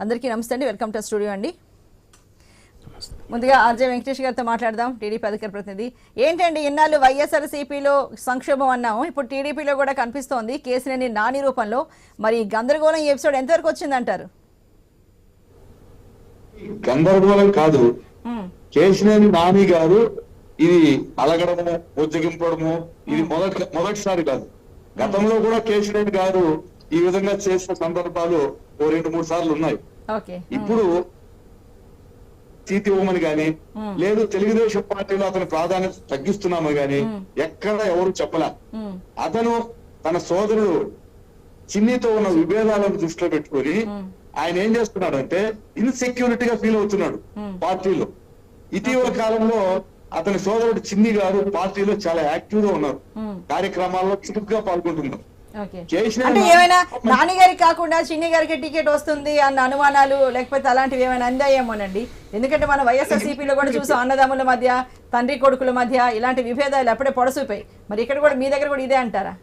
అందరికీ నమస్తే అండి. వెల్కమ్ టు స్టూడియో అండి. ముందుగా ఆర్జే వెంకటేష్ గారితో మాట్లాడదాం. టీడీపీ అధికార ప్రతినిధి. ఏంటండి ఇన్నాళ్ళు వైఎస్ఆర్సీపీలో సంక్షోభం అన్నాము. ఇప్పుడు టీడీపీలో కూడా కనిపిస్తోంది కేసులేని నాని రూపంలో. మరి గందరగోళం ఈ ఎపిసోడ్ ఎంతవరకు వచ్చిందంటారు? గందరగోళం కాదు. ఉమ్, కేశినేని నాని గారు ఇది అలగడము ఉజ్జగింపడము ఇది మొదటి మొదటిసారి కాదు. గతంలో కూడా కేశినేని గారు ఈ విధంగా చేసిన సందర్భాలు ఓ రెండు మూడు సార్లు ఉన్నాయి. ఇప్పుడు సీతి ఇవ్వమని గాని లేదు తెలుగుదేశం పార్టీలో అతని ప్రాధాన్యత తగ్గిస్తున్నాము గాని ఎక్కడ ఎవరు చెప్పలే. అతను తన సోదరుడు చిన్నితో ఉన్న విభేదాలను దృష్టిలో పెట్టుకొని ఆయన ఏం చేస్తున్నాడంటే ఇన్సెక్యూరిటీగా ఫీల్ అవుతున్నాడు పార్టీలో. ఇటీవల కాలంలో అతని సోదరుడు చిన్ని గారు పార్టీలో చాలా యాక్టివ్గా ఉన్నారు. కార్యక్రమాల్లో చురుకుగా పాల్గొంటున్నారు. అంటే ఏమైనా నాని గారికి కాకుండా చిన్ని గారికి టికెట్ వస్తుంది అన్న అనుమానాలు లేకపోతే అలాంటివి ఏమైనా అందాయేమోనండి? ఎందుకంటే మనం వైఎస్ఆర్సీపీలో కూడా చూసాం అన్నదమ్ముల మధ్య తండ్రి కొడుకుల మధ్య ఇలాంటి విభేదాలు అప్పుడే పొడసూపాయి. మరి ఇక్కడ కూడా మీ దగ్గర కూడా ఇదే అంటారా?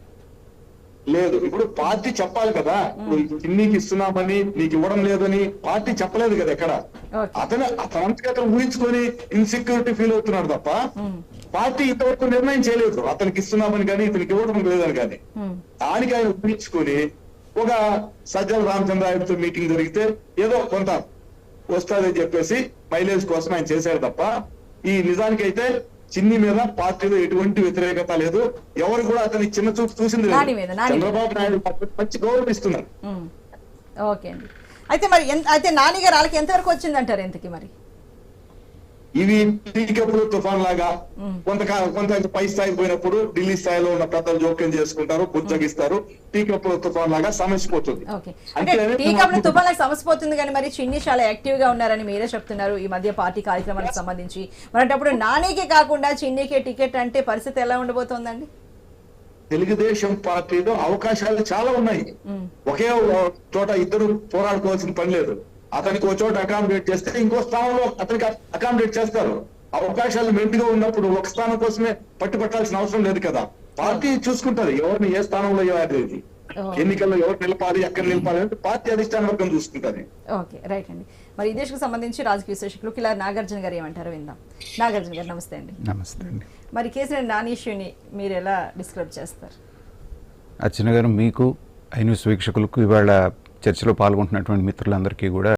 లేదు. ఇప్పుడు పార్టీ చెప్పాలి కదా. ఇప్పుడు చిన్నికి ఇస్తున్నామని నీకు ఇవ్వడం లేదని పార్టీ చెప్పలేదు కదా ఎక్కడ? అతను అతనంతకి అతను ఊహించుకొని ఇన్సెక్యూరిటీ ఫీల్ అవుతున్నాడు తప్ప పార్టీ ఇంతవరకు నిర్ణయం చేయలేదు. అతనికి ఇస్తున్నామని కానీ ఇతనికి ఇవ్వడం లేదని కానీ. దానికి ఆయన ఊహించుకొని ఒక సజ్జల రామచంద్రాయుడితో మీటింగ్ జరిగితే ఏదో కొంత వస్తుందని చెప్పేసి మైలేజ్ కోసం ఆయన చేశాడు తప్ప ఈ నిజానికైతే చిన్ని మీద పార్టీలో ఎటువంటి వ్యతిరేకత లేదు. ఎవరు కూడా అతని చిన్న చూపు చూసింది. చంద్రబాబు నాయుడు మంచి గౌరవం ఇస్తున్నారు. ఉమ్. ఓకే అండి. అయితే మరి అయితే నాని గారు వాళ్ళకి ఎంతవరకు వచ్చిందంటారు ఎంతకి మరి? ఇవి టీకప్పుడు తుఫాన్ లాగా కొంత కొంత పై స్థాయికి పోయినప్పుడు ఢిల్లీ స్థాయిలో ఉన్న పెద్దలు జోక్యం చేసుకుంటారు బుజ్జగిస్తారు. టీకప్పుడు తుఫాన్ లాగా సమసిపోతుంది కప్లు తుఫాన్లకు సమసిపోతుంది కానీ మరి చిన్ని చాలా యాక్టివ్గా ఉన్నారని మీరే చెప్తున్నారు ఈ మధ్య పార్టీ కార్యక్రమాలకు సంబంధించి. మరి అప్పుడు నానికి కాకుండా చిన్నికి టికెట్ అంటే పరిస్థితి ఎలా ఉండబోతోందండి? తెలుగుదేశం పార్టీలో అవకాశాలు చాలా ఉన్నాయి. ఒకే చోట ఇద్దరు పోరాడుకోవాల్సిన పని లేదు. అతనికి ఒక చోట అకామిడేట్ చేస్తే ఇంకో స్థానంలో అతనికి అకామిడేట్ చేస్తారు. అవకాశాలు మెండుగా ఉన్నప్పుడు ఒక స్థానం కోసమే పట్టుపట్టాల్సిన అవసరం లేదు కదా. పార్టీ చూసుకుంటది ఎవరిని ఏ స్థానంలో ఓ. ఎన్నికల్లో ఎవరు నిలపాలి ఎక్కడ నిలపాలి అంటే పార్టీ అధిష్టాన వర్గం చూసుకుంటది. ఓకే రైట్ అండి. మరి ఈ దేశకు సంబంధించి రాజకీయ విశ్లేషకులు కిలా నాగార్జున గారు ఏమంటారో విందాం. నాగార్జున గారు నమస్తే అండి. నమస్తే అండి. మరి కేసీఆర్ నాని ఇష్యూని మీరు ఎలా డిస్క్రైబ్ చేస్తారు? అర్చన గారు మీకు ఐ న్యూస్ వీక్షకులకు ఇవాళ చర్చలో పాల్గొంటున్నటువంటి మిత్రులందరికీ కూడా